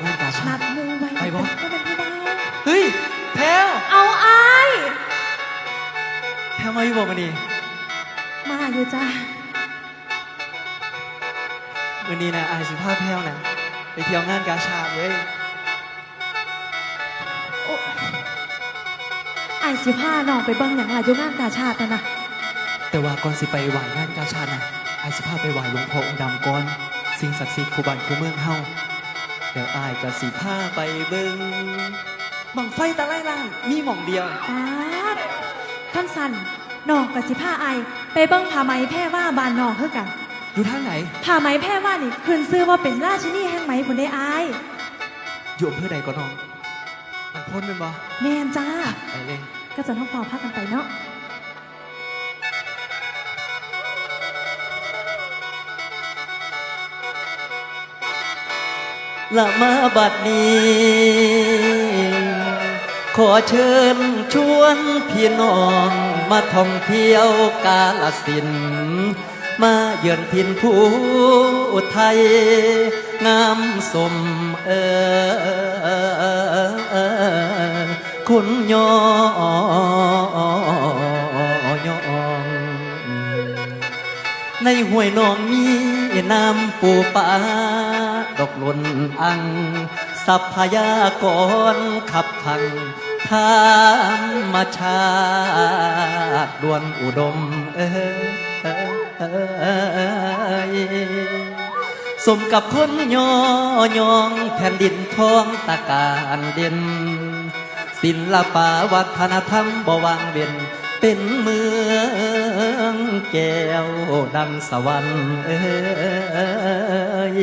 สิพาไปเที่ยวงานกาชานัดดมูไว้ไปบ่ก็เป็นพี่ดาวเฮ้ยแพ้วเอาอายแพ้วมาอยู่บอกมานี่มาอยู่จ้าวันนี้นะไอ้สิพาแพ้วนะไปเที่ยวงานกาชาดเว้ยโอ้ไอายสิพาน้องไปเบิ่งอย่างไรอยู่งานกาชาติน่ะนะแต่ว่าก่อนสิไปไหวงานกาชาดนะไอ้สิพาไปไหวหลวงพ่อองค์ดำก่อน สิ่งศักดิ์สิทธิ์คู่บ้านคู่เมืองเฮา เดี๋ยวไอ้ายก็สิพาไปเบิ่งบังไฟตะไลล่างมีหม่องเดียวป๊าดท่านสันน้องกับสิพาไอายไปเบิ่งผ้าไหมแพร่ว่าบานน้องคือกันอยู่ทางไหน ผ้าไหมแพร่ว่านี่คืนซื้อว่าเป็นราชินีแห่งไหมผลได้อายอยู่อำเภอใดก็น้องมันพ้นเป็นบ่แมนจ้าไปเลย ก็จะต้องพอพักกันไปเนาะ ละมาบัดนี้ ขอเชิญชวนพี่น้องมาท่องเที่ยวกาลสิน มาเยือนถิ่นผู้ไทยงามสมเออคุณยอยอง ในห้วยหนองมี น้ำปูปลาดอกล่นอังทรัพยากรขับพังธรรมชาติดวนอุดมเอ้ยสมกับคนยอยองแผ่นดินทองตะการเด่นศิลปะวัฒนธรรมบวางเวียนเป็นเมือง แก้วดังสวรรค์เอ้ย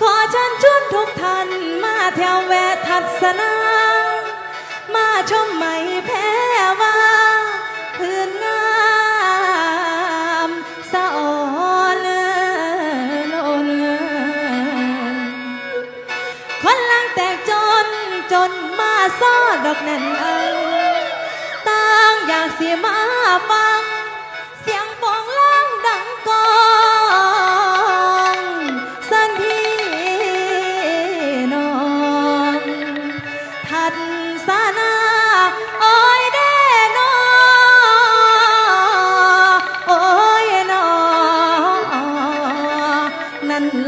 ขอเชิญชวนทุกท่านมาเที่ยวแวะทัศนา มาชมไหมแพ้ว่าพื้นงามสะอ่อนลนคนลังแตกจนจนมาซ้อดอกแน่นอังต่างอยากเสียมาฟัง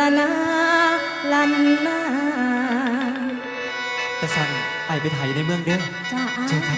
ละนาลันนาแต่สั่งไอไปถ่ายอยู่ในเมืองเด้อจ้าอาเจอกั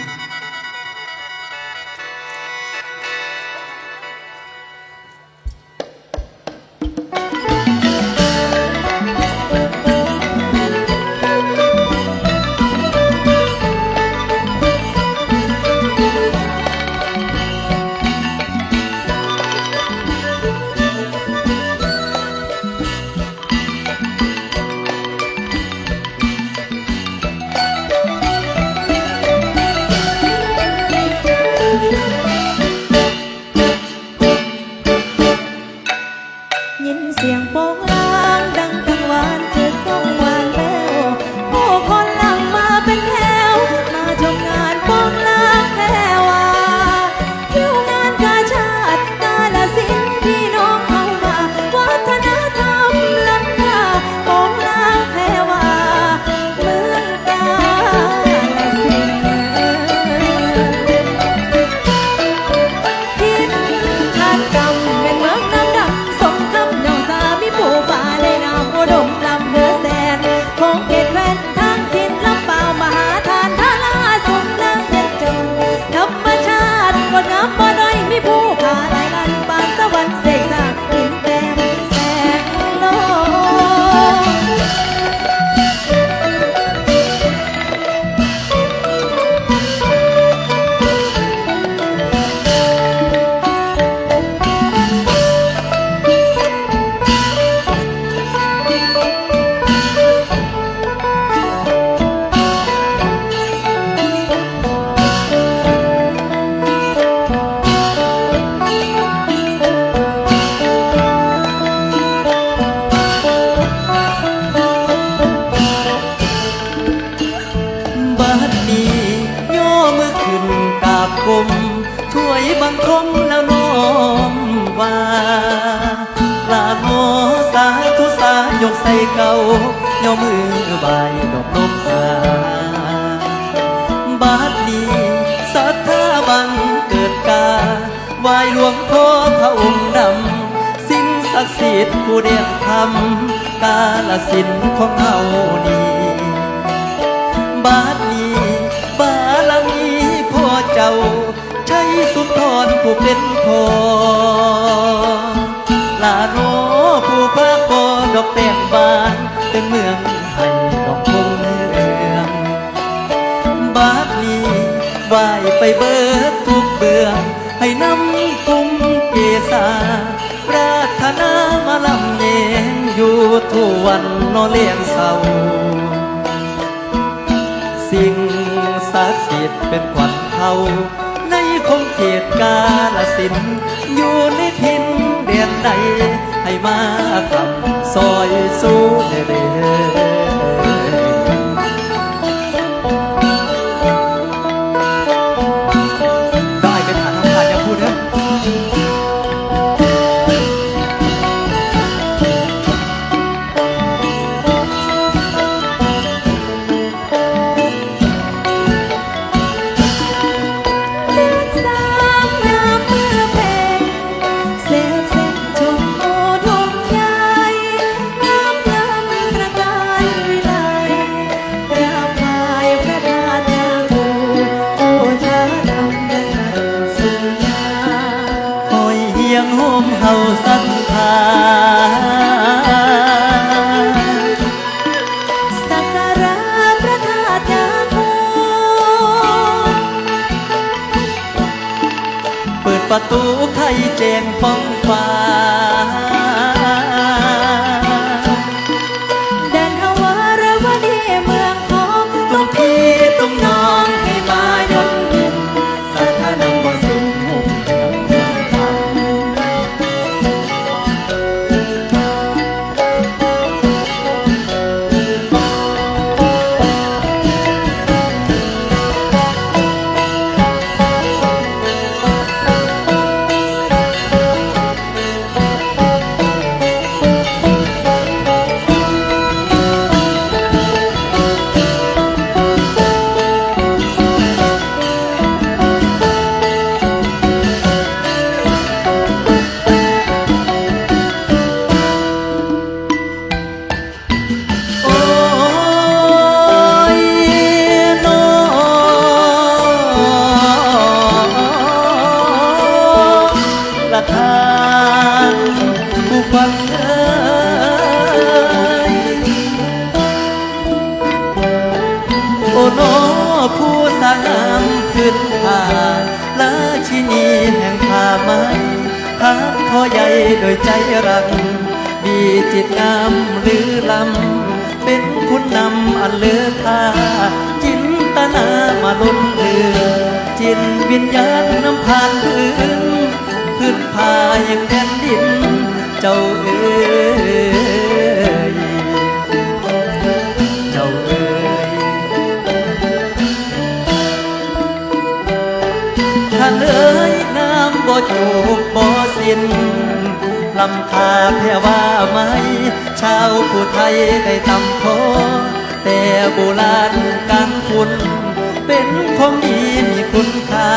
นว่าลาโมสาธุสายกใส่เก่ายามือใบดอกนมหาบาดนี้สัทธาบังเกิดกาวายหลวงพ่อพระองค์ดำ สิ่งศักดิ์สิทธิ์ผู้เดียงทำกาลสินของเฮานี้บาด ผู้เป็นพอลาโนผู้พาปอดอกแป้งบานเป็นเมืองให้ดอกคงเมืองบาดนี้ไหวไปเบิดทุกเบื้องให้น้ำคุ้มเกษาปรารถนามาลำเยงอยู่ทุกวันนอเลี้ยงเศร้าสิ่งศักดิ์สิทธิ์เป็นขวัญเขา ตกาลสินอยู่ในทินเดียนใด ให้มาทำซอยสู้เด้อ ฮ ทางคอใหญ่โดยใจรัก มีจิตงามหรือลำ เป็นคุณนำอันเลือค่าจินตนามาล้นเรือ จินวิญญาณน้ำผานพื้นพื้นผ้ายังแผ่นดิน เจ้าเอ๋ยเจ้าเอ๋ยท่านเอ๋ยน้ำบ่จูบบ่ สิ้นลำคาแพ่ว่าไหม ชาวผู้ไทยได้ตำโพแต่โบราณการคุณ เป็นของดีมีคุณค่า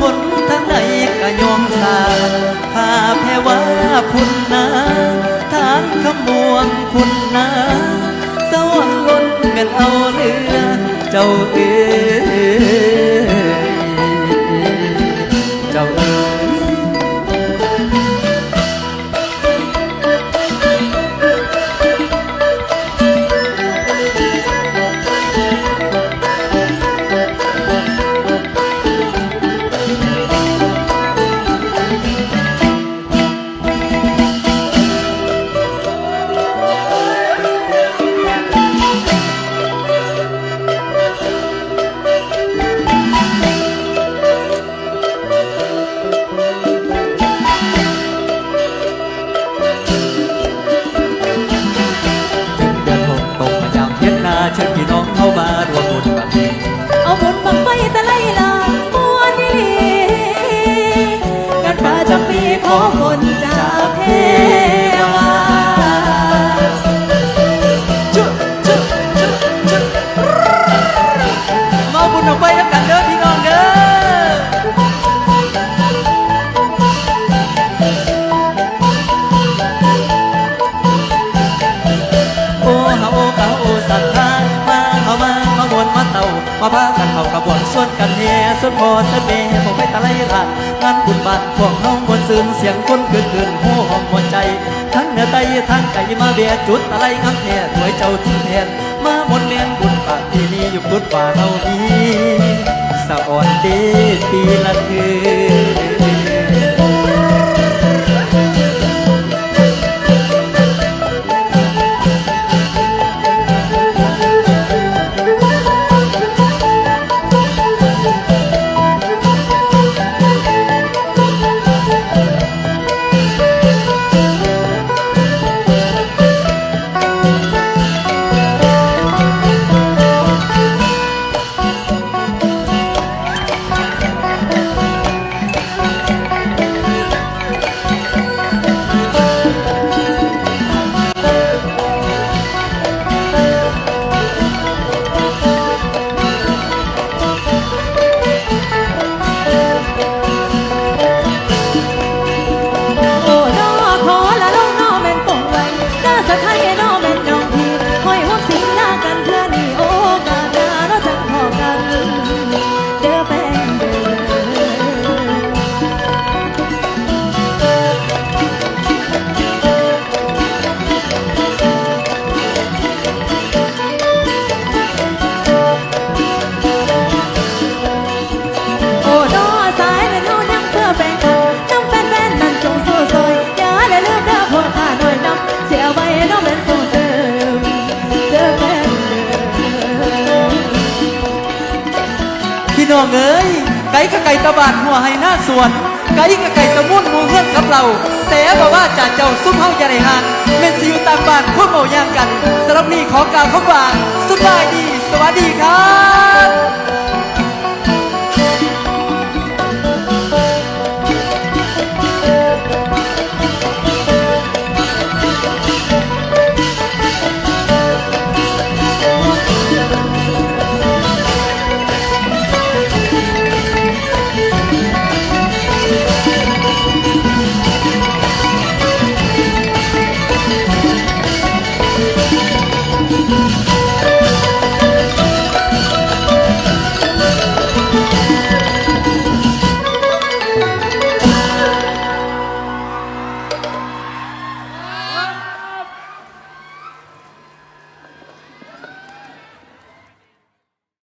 คนทั้งใดก็ยอมสาข้าแพ่ว่าคุณนะทางขมวงคุณนะสวรรค์ล้นเป็นเอาเรือ เจ้าเอ๋ amar มาพากันเข้ากระบวนส่วนกันเฮส่วนพอส่วนเมผมไปตะไลรัดงานบุญบานพวกน้องบนซืนเสียงคนคืนคืนโหหอมหัวใจ ทั้งเหนือใต้ทั้งไก่มาเบียจุดตะไลงับแท่ถวยเจ้าทุ่งแทนมาบนเมียนบุญปากที่นี่อยู่บุญป่าเรานี้สะอ่อนเดปีละคืน น้องเอ้ยไก่กับไก่ตะบานหัวให้หน้าสวน ไก่กับไก่ตะมุ่นหมูเฮือนกับเรา แต่บอกว่าจ่าเจ้าซุ่มเฮาอย่าได้ห่างเม่นสิอยู่ตามบ้านพวกเมาย่างกันสำหรับนี้ขอกล่าวคำว่าสบายดี สวัสดีครับ